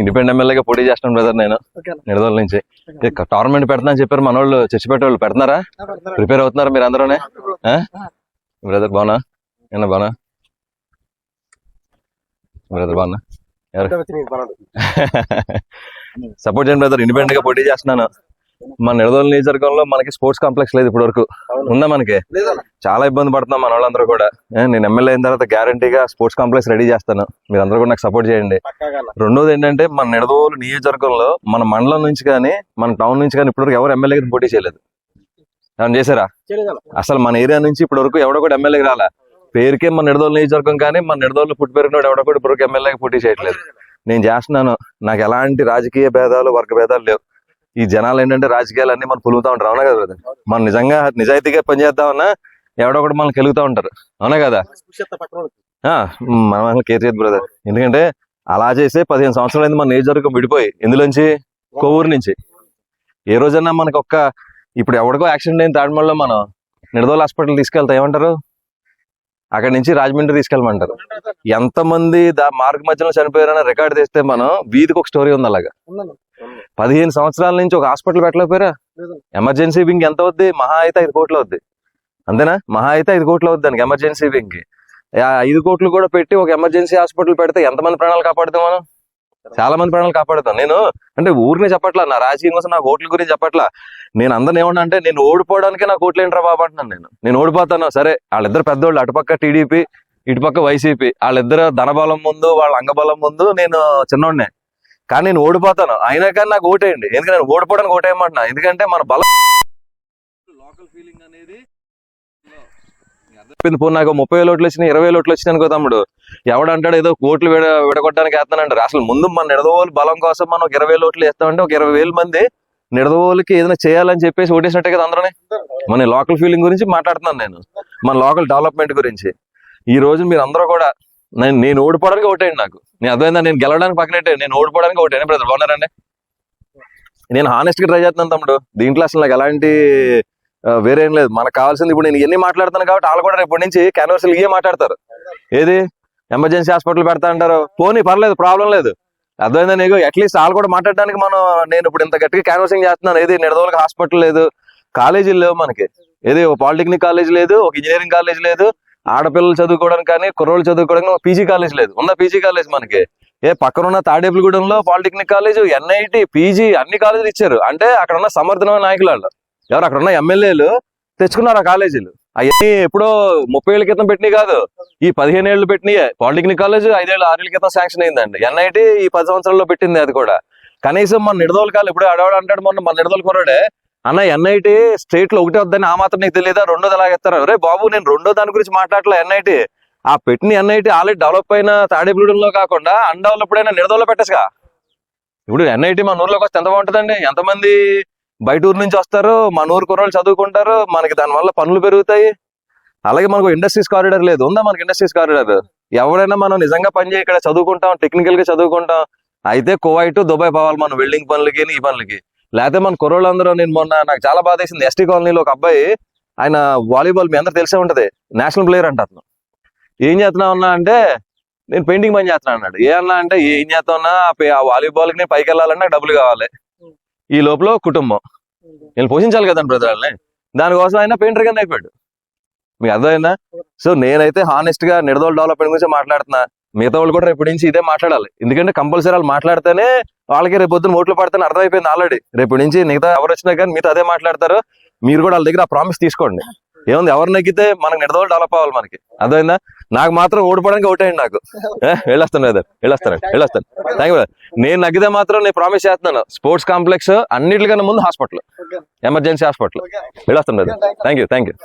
Independent ఎమ్మెల్యేగా పోటీ చేస్తాను బ్రదర్ నేను. నిడదల నుంచి. టోర్నమెంట్ పెడతా అని చెప్పారు మన వాళ్ళు చచ్చిపెట్టే వాళ్ళు పెడుతున్నారా ప్రిపేర్ అవుతున్నారా మీరు అందరూనే? బ్రదర్ బానా ఏనా బానా బ్రదర్ బానా సపోర్ట్ చేయండి బ్రదర్ ఇండిపెండెంట్గా పోటీ చేస్తున్నాను. మన నిడదోలు నియోజకవర్గంలో మనకి స్పోర్ట్స్ కాంప్లెక్స్ లేదు ఇప్పటి వరకు ఉందా మనకి? చాలా ఇబ్బంది పడుతున్నాం మన వాళ్ళందరూ కూడా. నేను ఎమ్మెల్యే అయిన తర్వాత గ్యారంటీగా స్పోర్ట్స్ కాంప్లెక్స్ రెడీ చేస్తాను. మీరు అందరూ కూడా నాకు సపోర్ట్ చేయండి. రెండోది ఏంటంటే మన నిడదోలు నియోజకవర్గంలో మన మండలం నుంచి కానీ మన టౌన్ నుంచి కానీ ఇప్పటివరకు ఎవరు ఎమ్మెల్యేకి పోటీ చేయలేదు. ఏమన్నా చేశారా? అసలు మన ఏరియా నుంచి ఇప్పటి వరకు ఎవడో కూడా ఎమ్మెల్యేకి రాలా. పేరుకే మన నిడదోలు నియోజకవర్గం కానీ మన నిడదోలు పుట్టి పెరిగినోడు ఎవడో కూడా ఇప్పటివరకు ఎమ్మెల్యేకి పోటీ చేయట్లేదు. నేను చేస్తున్నాను. నాకు ఎలాంటి రాజకీయ భేదాలు వర్గ భేదాలు లేవు. ఈ జనాలు ఏంటంటే రాజకీయాలు అన్ని మనం పులుగుతా ఉంటారు. అవునా కదా? మనం నిజంగా నిజాయితీగా పనిచేద్దామన్నా ఎవడో ఒకటి మనం కెలుగుతా ఉంటారు. అవునా కదా? ఆ, మన కేర్ చేయదు బ్రదర్. ఎందుకంటే అలా చేసే పదిహేను సంవత్సరాలైంది మన నియోజకవర్గం విడిపోయి. ఎందులోంచి? కొవ్వూరు నుంచి. ఏ రోజన్నా మనకు ఒక్క ఇప్పుడు ఎవరికో యాక్సిడెంట్ అయిన తాడిమల్లో మనం నిడదోల హాస్పిటల్ తీసుకెళ్తా ఏమంటారు? అక్కడి నుంచి రాజమండ్రి తీసుకెళ్ళమంటారు. ఎంతమంది దా మార్గ మధ్యలో చనిపోయారన్న రికార్డు తెస్తే మనం వీధికి ఒక స్టోరీ ఉంది అలాగా. పదిహేను సంవత్సరాల నుంచి ఒక హాస్పిటల్ పెట్టలేకపోయారా? ఎమర్జెన్సీ వింగ్ ఎంత అవుద్ది? మహా అయితే ఐదు కోట్లు అవుద్ది. అంతేనా? మహా అయితే ఐదు కోట్లు అవుద్ది దానికి ఎమర్జెన్సీ వింగ్ ఐదు కోట్లు కూడా పెట్టి ఒక ఎమర్జెన్సీ హాస్పిటల్ పెడితే ఎంతమంది ప్రాణాలు కాపాడుతాం మనం? చాలా మంది ప్రాణాలు కాపాడుతాం. నేను అంటే ఊరినే చెప్పట్లా నా రాజకీయం కోసం నా ఓట్ల గురించి చెప్పట్లా. నేను అందరిని ఏమన్నా అంటే నేను ఓడిపోవడానికే నాకు ఓట్లు ఏంట్రా బాబు అంటున్నాను నేను. నేను ఓడిపోతాను. సరే వాళ్ళిద్దరు పెద్దోళ్ళు అటుపక్క టీడీపీ ఇటుపక్క వైసీపీ. వాళ్ళిద్దరు ధనబలం ముందు వాళ్ళ అంగబలం ముందు నేను చిన్నోడినే. కానీ నేను ఓడిపోతాను. అయినా కానీ నాకు ఓటేయండి. ఎందుకంటే నేను ఓడిపోవడానికి ఓటేయమంటున్నా. ఎందుకంటే మన బలం లోకల్ ఫీలింగ్ అనేది చెప్పింది పో నాకు ముప్పై వేల ఓట్లు వచ్చినాయి ఇరవై వేల ఓట్లు వచ్చినాయి అనుకో తమ్ముడు. ఎవడంటాడు ఏదో ఓట్లు విడ విడగొట్టడానికి వేస్తానంటారు అసలు ముందు మన నిడదవోలు బలం కోసం మనం ఒక ఇరవై వేల ఓట్లు వేస్తామంటే ఒక ఇరవై వేల మంది నిడదవోలకి ఏదైనా చేయాలని చెప్పేసి ఓటేసినట్టే కదా అందరూ మన లోకల్ ఫీలింగ్ గురించి మాట్లాడుతున్నాను నేను. మన లోకల్ డెవలప్మెంట్ గురించి. ఈ రోజు మీరు అందరూ కూడా నేను నేను ఓడిపోవడానికి ఓటేయండి నాకు. నేను అర్థమైందా? నేను గెలవడానికి పక్కనట్టే నేను ఓడిపోవడానికి ఓటేయండి బ్రదర్ బాగున్నారండి నేను హానెస్ట్గా ట్రై చేస్తున్నాను తమ్ముడు. దీంట్లో అసలు నాకు ఎలాంటి వేరేం వేరే ఏం లేదు. మనకు కావాల్సింది ఇప్పుడు నేను ఎన్ని మాట్లాడుతాను కాబట్టి వాళ్ళు కూడా రేపటి నుంచి క్యాన్వర్సల్ ఇవే మాట్లాడతారు. ఏది? ఎమర్జెన్సీ హాస్పిటల్ పెడతా అంటారు. పోనీ పర్లేదు ప్రాబ్లం లేదు. అర్థమైందా నీకు? అట్లీస్ట్ వాళ్ళు కూడా మాట్లాడడానికి మనం నేను ఇప్పుడు ఇంత గట్టిగా క్యాన్వర్సింగ్ చేస్తున్నాను. ఏది? నిడదోలకు హాస్పిటల్ లేదు. కాలేజీలు లేవు మనకి. ఏది? ఒక పాలిటెక్నిక్ కాలేజ్ లేదు ఒక ఇంజనీరింగ్ కాలేజ్ లేదు. ఆడపిల్లలు చదువుకోవడానికి కానీ కుర్రోళ్ళు చదువుకోవడానికి పీజీ కాలేజ్ లేదు. ఉందా పీజీ కాలేజ్ మనకి. ఏ పక్కనున్న తాడేపులగూడెంలో పాలిటెక్నిక్ కాలేజ్ ఎన్ఐటి పీజీ అన్ని కాలేజీలు ఇచ్చారు. అంటే అక్కడ ఉన్న సమర్థనమైన నాయకులు వాళ్ళు. ఎవరు? అక్కడ ఉన్న ఎమ్మెల్యేలు తెచ్చుకున్నారు ఆ కాలేజీలు. అవన్నీ ఎప్పుడో ముప్పై ఏళ్ళ క్రితం పెట్టినవి కాదు. ఈ పదిహేను ఏళ్ళు పెట్టినయే. పాలిటెక్నిక్ కాలేజ్ ఐదేళ్ళు ఆరేళ్ళ క్రితం శాంక్షన్ అయిందండి. ఎన్ఐటి ఈ పది సంవత్సరాల్లో పెట్టింది అది కూడా. కనీసం మన నిడదోలు కాలు ఇప్పుడు అడవాడు అంటాడు మొన్న మన నిడదోలు కొరడే అన్న ఎన్ఐటి స్టేట్లో ఒకటే వద్దని ఆ మాత్రం నీకు తెలియదా? రెండోది ఎలా ఎత్తారు రే బాబు నేను రెండో దాని గురించి మాట్లాడలే ఎన్ఐటి ఆ పెట్టిన ఎన్ఐటి ఆల్రెడీ డెవలప్ అయిన తాడేపుడంలో కాకుండా అన్డెవలప్డ్ అయినా నిడదవలో పెట్టచ్చుగా ఇప్పుడు ఎన్ఐటి మన ఊర్లోకి వస్తే ఎంత బాగుంటుందండి? ఎంతమంది బయట ఊరు నుంచి వస్తారు? మన ఊరు కుర్రోళ్ళు చదువుకుంటారు. మనకి దానివల్ల పనులు పెరుగుతాయి. అలాగే మనకు ఇండస్ట్రీస్ కారిడార్ లేదు. ఉందా మనకి ఇండస్ట్రీస్ కారిడార్ ఎవరైనా మనం నిజంగా పని ఇక్కడ చదువుకుంటాం టెక్నికల్గా చదువుకుంటాం. అయితే కువైట్ దుబాయ్ పోవాలి మనం వెల్డింగ్ పనులకి ఈ పనులకి. లేకపోతే మన కుర్రోళ్ళందరూ నేను మొన్న నాకు చాలా బాధ వేసింది ఎస్టీ కాలనీలో ఒక అబ్బాయి ఆయన వాలీబాల్ మీ అందరు తెలిసే ఉంటది. నేషనల్ ప్లేయర్ అంట అతను. ఏం చేస్తున్నావు అన్నా అంటే నేను పెయింటింగ్ పని చేస్తున్నా అన్నాడు. ఏ అన్నా అంటే ఏం చేస్తావున్నా ఆ వాలీబాల్కి నేను పైకి వెళ్ళాలంటే నాకు డబ్బులు కావాలి. ఈ లోపల కుటుంబం. నేను పోషించాలి కదండి బ్రదర్ వాళ్ళని. దానికోసం ఆయన పెయింటర్ కింద అయిపోయాడు. మీకు అర్థమైందా? సో నేనైతే హానెస్ట్గా నిడదోల డెవలప్మెంట్ గురించి మాట్లాడుతున్నా. మిగతా వాళ్ళు కూడా రేపు నుంచి ఇదే మాట్లాడాలి. ఎందుకంటే కంపల్సరీ వాళ్ళు మాట్లాడితేనే వాళ్ళకి రేపు పొద్దున ఓట్లు పడితేనే అర్థమైపోయింది ఆల్రెడీ రేపు నుంచి మిగతా ఎవరు వచ్చినా కానీ మీతో అదే మాట్లాడతారు. మీరు కూడా వాళ్ళ దగ్గర ఆ ప్రామిస్ తీసుకోండి. ఏముంది ఎవరు నెగ్గితే మనకు నిడదోలు డెవలప్ అవ్వాలి మనకి. అర్థమైందా? నాకు మాత్రం ఓడిపోవడానికి ఓటేయండి నాకు. వెళ్ళొస్తాను బ్రదర్ వెళ్ళొస్తాను వెళ్ళొస్తాను. థ్యాంక్ యూ నేను నగ్గితే మాత్రం నేను ప్రామిస్ చేస్తున్నాను. స్పోర్ట్స్ కాంప్లెక్స్ అన్నిటికన్నా ముందు హాస్పిటల్ ఎమర్జెన్సీ హాస్పిటల్ వెళ్ళొస్తాను brother thank you thank you